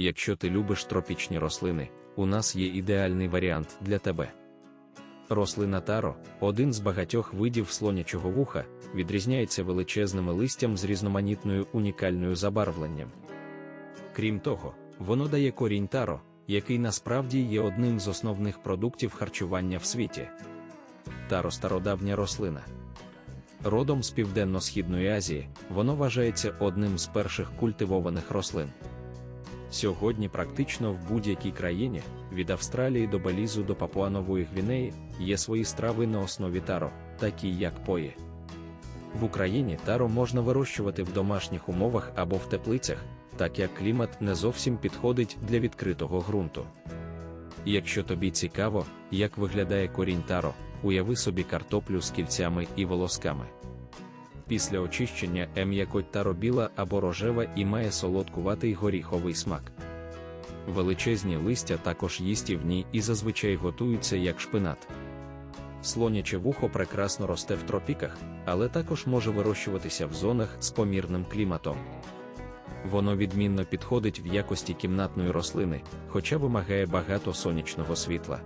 Якщо ти любиш тропічні рослини, у нас є ідеальний варіант для тебе. Рослина таро, один з багатьох видів слонячого вуха, відрізняється величезними листям з різноманітною унікальною забарвленням. Крім того, воно дає корінь таро, який насправді є одним з основних продуктів харчування в світі. Таро стародавня рослина. Родом з Південно-Східної Азії, воно вважається одним з перших культивованих рослин. Сьогодні практично в будь-якій країні, від Австралії до Белізу до Папуанової Гвінеї, є свої страви на основі таро, такі як пої. В Україні таро можна вирощувати в домашніх умовах або в теплицях, так як клімат не зовсім підходить для відкритого ґрунту. Якщо тобі цікаво, як виглядає корінь таро, уяви собі картоплю з кільцями і волосками. Після очищення ем'якоть таро біла або рожева і має солодкуватий горіховий смак. Величезні листя також їстівні і зазвичай готуються як шпинат. Слоняче вухо прекрасно росте в тропіках, але також може вирощуватися в зонах з помірним кліматом. Воно відмінно підходить в якості кімнатної рослини, хоча вимагає багато сонячного світла.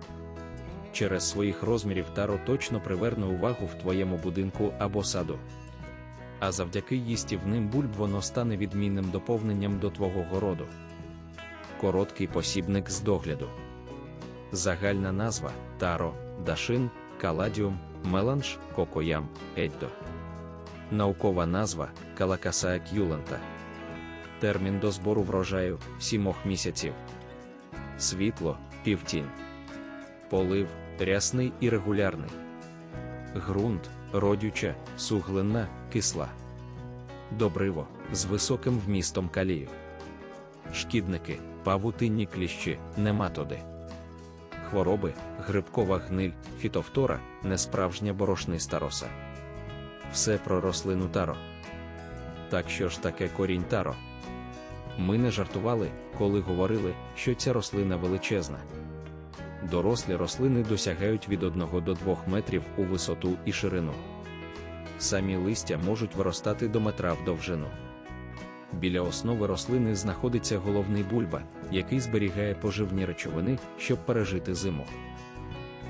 Через своїх розмірів таро точно приверне увагу в твоєму будинку або саду. А завдяки їстівним бульб воно стане відмінним доповненням до твого городу. Короткий посібник з догляду. Загальна назва таро, дашин, каладіум, меланж, кокоям, еддо. Наукова назва калакасая к'юлента. Термін до збору врожаю сімох місяців. Світло півтінь. Полив рясний і регулярний. Грунт родюча, суглинна, кисла. Добриво з високим вмістом калію. Шкідники, павутинні кліщі, нематоди. Хвороби, грибкова гниль, фітовтора, несправжня борошниста роса. Все про рослину таро. Так що ж таке корінь таро? Ми не жартували, коли говорили, що ця рослина величезна. Дорослі рослини досягають від 1 до 2 метрів у висоту і ширину. Самі листя можуть виростати до метра в довжину. Біля основи рослини знаходиться головний бульба, який зберігає поживні речовини, щоб пережити зиму.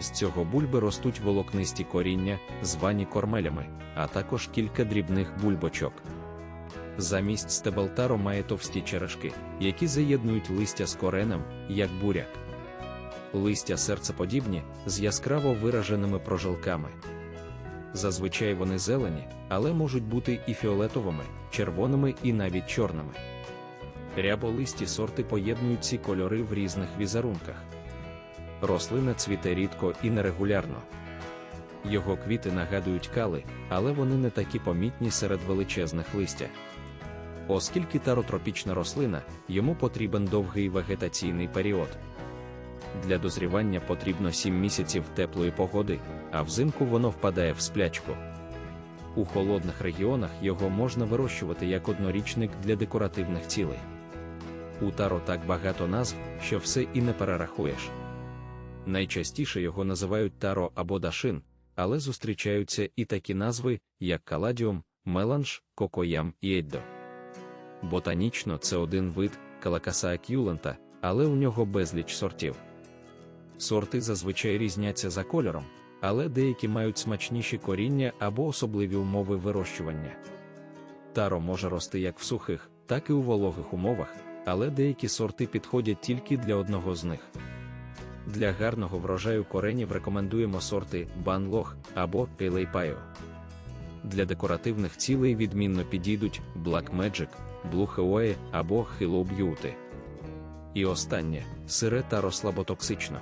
З цього бульби ростуть волокнисті коріння, звані кормелями, а також кілька дрібних бульбочок. Замість стебелтаро має товсті черешки, які заєднують листя з коренем, як буряк. Листя серцеподібні з яскраво вираженими прожилками. Зазвичай вони зелені, але можуть бути і фіолетовими, червоними і навіть чорними. Ряболисті сорти поєднують ці кольори в різних візерунках. Рослина цвіте рідко і нерегулярно. Його квіти нагадують кали, але вони не такі помітні серед величезних листя. Оскільки таротропічна рослина, йому потрібен довгий вегетаційний період. Для дозрівання потрібно 7 місяців теплої погоди, а взимку воно впадає в сплячку. У холодних регіонах його можна вирощувати як однорічник для декоративних цілей. У таро так багато назв, що все і не перерахуєш. Найчастіше його називають таро або дашин, але зустрічаються і такі назви, як каладіум, меланж, кокоям і еддо. Ботанічно це один вид калакаса акюлента, але у нього безліч сортів. Сорти зазвичай різняться за кольором, але деякі мають смачніші коріння або особливі умови вирощування. Таро може рости як в сухих, так і у вологих умовах, але деякі сорти підходять тільки для одного з них. Для гарного врожаю коренів рекомендуємо сорти банлох або Кейлейпайо. Для декоративних цілей відмінно підійдуть Black Magic, Blue Hawaii або Hello Beauty. І останнє сире та розслаботоксично.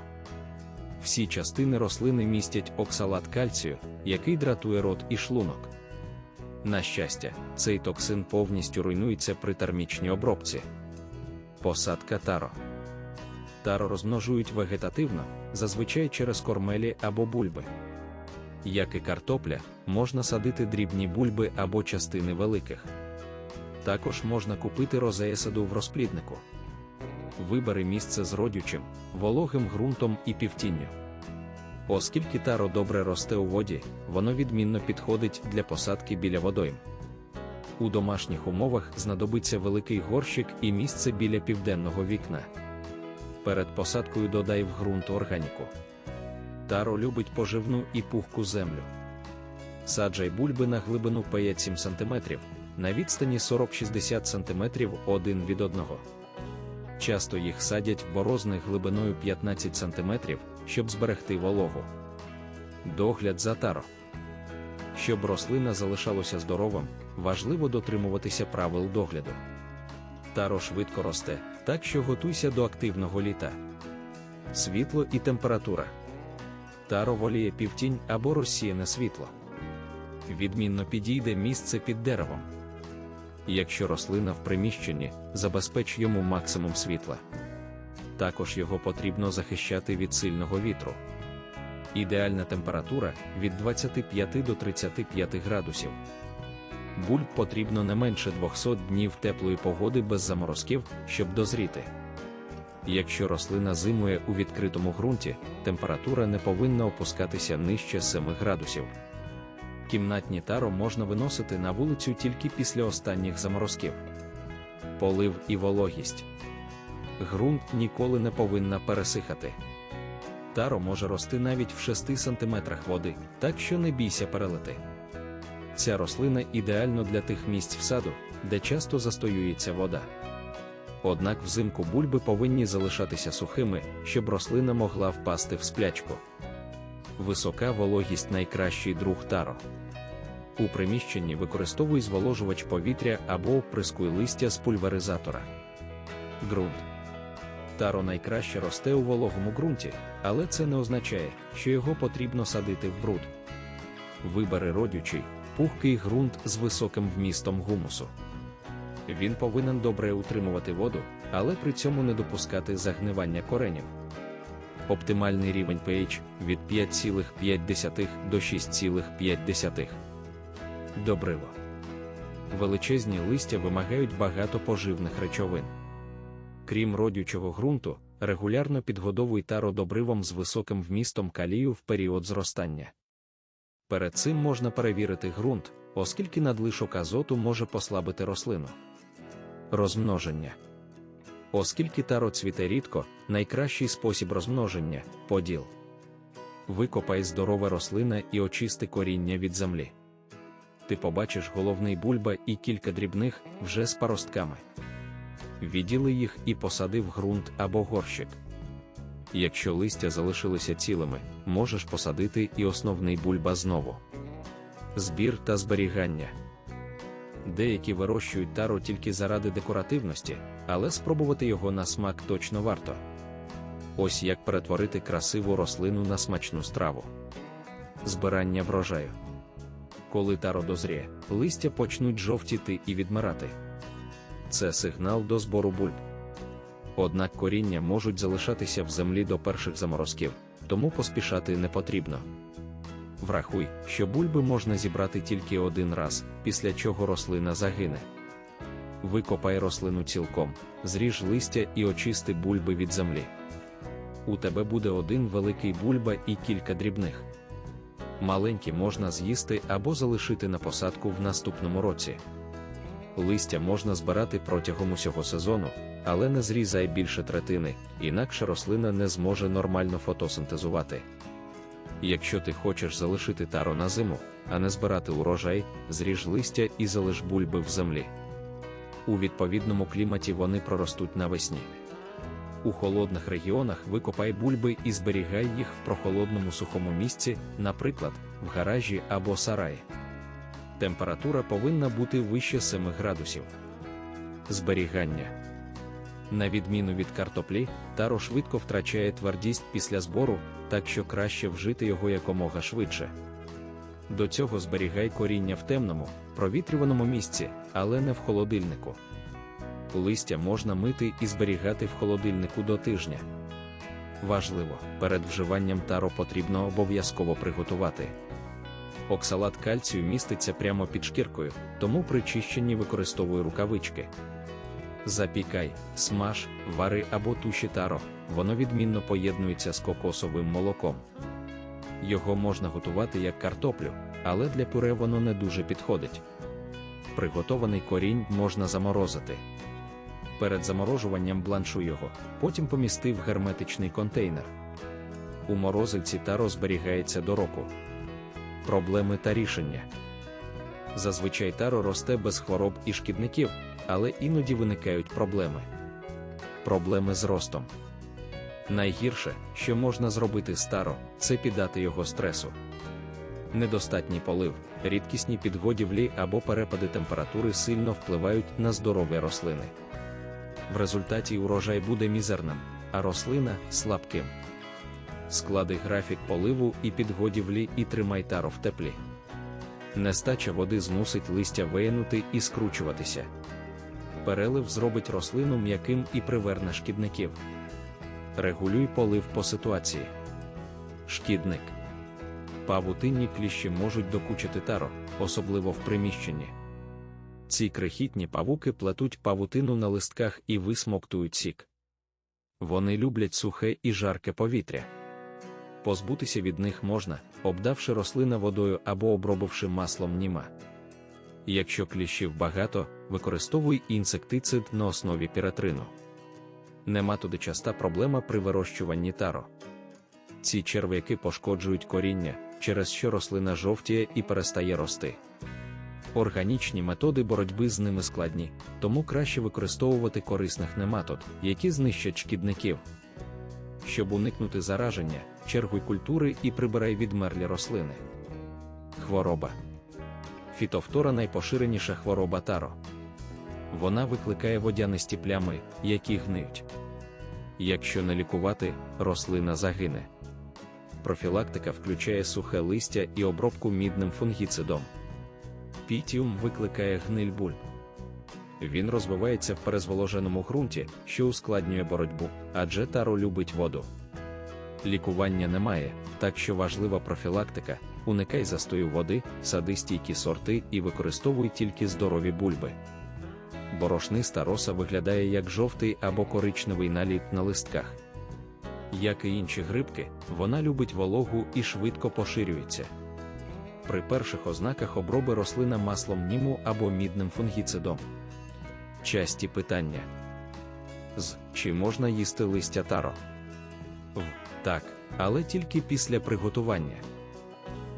Всі частини рослини містять оксалат кальцію, який дратує рот і шлунок. На щастя, цей токсин повністю руйнується при термічній обробці. Посадка таро. Таро розмножують вегетативно, зазвичай через кормелі або бульби. Як і картопля, можна садити дрібні бульби або частини великих. Також можна купити розеясаду в розпліднику. Вибери місце з родючим, вологим ґрунтом і півтінню. Оскільки таро добре росте у воді, воно відмінно підходить для посадки біля водойм. У домашніх умовах знадобиться великий горщик і місце біля південного вікна. Перед посадкою додай в ґрунт органіку. Таро любить поживну і пухку землю. Саджай бульби на глибину 5-7 см, на відстані 40-60 см один від одного. Часто їх садять в борозних глибиною 15 см, щоб зберегти вологу. Догляд за таро. Щоб рослина залишалася здоровим, важливо дотримуватися правил догляду. Таро швидко росте, так що готуйся до активного літа. Світло і температура. Таро воліє півтінь або розсіяне світло. Відмінно підійде місце під деревом. Якщо рослина в приміщенні, забезпеч йому максимум світла. Також його потрібно захищати від сильного вітру. Ідеальна температура від 25 до 35 градусів. Бульб потрібно не менше 200 днів теплої погоди без заморозків, щоб дозріти. Якщо рослина зимує у відкритому ґрунті, температура не повинна опускатися нижче 7 градусів. Кімнатні таро можна виносити на вулицю тільки після останніх заморозків. Полив і вологість. Ґрунт ніколи не повинна пересихати. Таро може рости навіть в 6 см води, так що не бійся перелити. Ця рослина ідеально для тих місць в саду, де часто застоюється вода. Однак взимку бульби повинні залишатися сухими, щоб рослина могла впасти в сплячку. Висока вологість найкращий друг таро. У приміщенні використовуй зволожувач повітря або оприскуй листя з пульверизатора. Ґрунт. Таро найкраще росте у вологому ґрунті, але це не означає, що його потрібно садити в бруд. Вибери родючий, пухкий ґрунт з високим вмістом гумусу. Він повинен добре утримувати воду, але при цьому не допускати загнивання коренів. Оптимальний рівень pH від 5,5 до 6,5. Добриво. Величезні листя вимагають багато поживних речовин. Крім родючого ґрунту, регулярно підгодовуй таро добривом з високим вмістом калію в період зростання. Перед цим можна перевірити ґрунт, оскільки надлишок азоту може послабити рослину. Розмноження. Оскільки таро цвіте рідко, найкращий спосіб розмноження поділ. Викопай здорове рослина і очисти коріння від землі. Ти побачиш головний бульба і кілька дрібних вже з паростками. Відділи їх і посади в ґрунт або горщик. Якщо листя залишилися цілими, можеш посадити і основний бульба знову. Збір та зберігання. Деякі вирощують таро тільки заради декоративності, але спробувати його на смак точно варто. Ось як перетворити красиву рослину на смачну страву. Збирання врожаю. Коли таро дозріє, листя почнуть жовтіти і відмирати. Це сигнал до збору бульб. Однак коріння можуть залишатися в землі до перших заморозків, тому поспішати не потрібно. Врахуй, що бульби можна зібрати тільки один раз, після чого рослина загине. Викопай рослину цілком, зріж листя і очисти бульби від землі. У тебе буде один великий бульба і кілька дрібних. Маленькі можна з'їсти або залишити на посадку в наступному році. Листя можна збирати протягом усього сезону, але не зрізай більше третини, інакше рослина не зможе нормально фотосинтезувати. Якщо ти хочеш залишити таро на зиму, а не збирати урожай, зріж листя і залиш бульби в землі. У відповідному кліматі вони проростуть навесні. У холодних регіонах викопай бульби і зберігай їх в прохолодному сухому місці, наприклад, в гаражі або сараї. Температура повинна бути вище 7 градусів. Зберігання. На відміну від картоплі, таро швидко втрачає твердість після збору, так що краще вжити його якомога швидше. До цього зберігай коріння в темному, провітрюваному місці, але не в холодильнику. Листя можна мити і зберігати в холодильнику до тижня. Важливо, перед вживанням таро потрібно обов'язково приготувати. Оксалат кальцію міститься прямо під шкіркою, тому при чищенні використовуй рукавички. Запікай, смаж, вари або туші таро, воно відмінно поєднується з кокосовим молоком. Його можна готувати як картоплю, але для пюре воно не дуже підходить. Приготований корінь можна заморозити. Перед заморожуванням бланшу його, потім помістив герметичний контейнер. У морозильці таро зберігається до року. Проблеми та рішення. Зазвичай таро росте без хвороб і шкідників, але іноді виникають проблеми. Проблеми з ростом. Найгірше, що можна зробити з таро, це піддати його стресу. Недостатній полив, рідкісні підгодівлі або перепади температури сильно впливають на здоров'я рослини. В результаті урожай буде мізерним, а рослина слабким. Склади графік поливу і підгодівлі і тримай таро в теплі. Нестача води змусить листя виянути і скручуватися. Перелив зробить рослину м'яким і приверне шкідників. Регулюй полив по ситуації. Шкідник. Павутинні кліщі можуть докучити таро, особливо в приміщенні. Ці крихітні павуки плетуть павутину на листках і висмоктують сік. Вони люблять сухе і жарке повітря. Позбутися від них можна, обдавши рослина водою або обробивши маслом німа. Якщо кліщів багато, використовуй інсектицид на основі піратрину. Нематоди часта проблема при вирощуванні таро. Ці черв'яки пошкоджують коріння, через що рослина жовтіє і перестає рости. Органічні методи боротьби з ними складні, тому краще використовувати корисних нематод, які знищать шкідників. Щоб уникнути зараження, чергуй культури і прибирай відмерлі рослини. Хвороба. Фітофтора найпоширеніша хвороба таро. Вона викликає водянисті плями, які гниють. Якщо не лікувати, рослина загине. Профілактика включає сухе листя і обробку мідним фунгіцидом. Пітіум викликає гниль бульб. Він розвивається в перезволоженому ґрунті, що ускладнює боротьбу, адже таро любить воду. Лікування немає, так що важлива профілактика, уникай застою води, сади стійкі сорти і використовуй тільки здорові бульби. Борошниста роса виглядає як жовтий або коричневий наліт на листках. Як і інші грибки, вона любить вологу і швидко поширюється. При перших ознаках оброби рослина маслом німу або мідним фунгіцидом. Часті питання з чи можна їсти листя таро? В так, але тільки після приготування.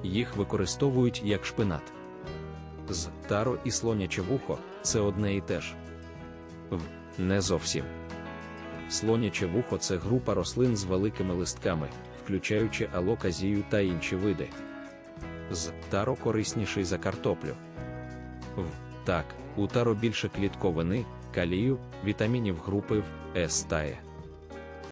Їх використовують як шпинат. З таро і слоняче вухо це одне і те ж. В не зовсім. Слоняче вухо це група рослин з великими листками, включаючи алоказію та інші види. З таро корисніший за картоплю. В так, у таро більше клітковини, калію, вітамінів групи В, С та Е.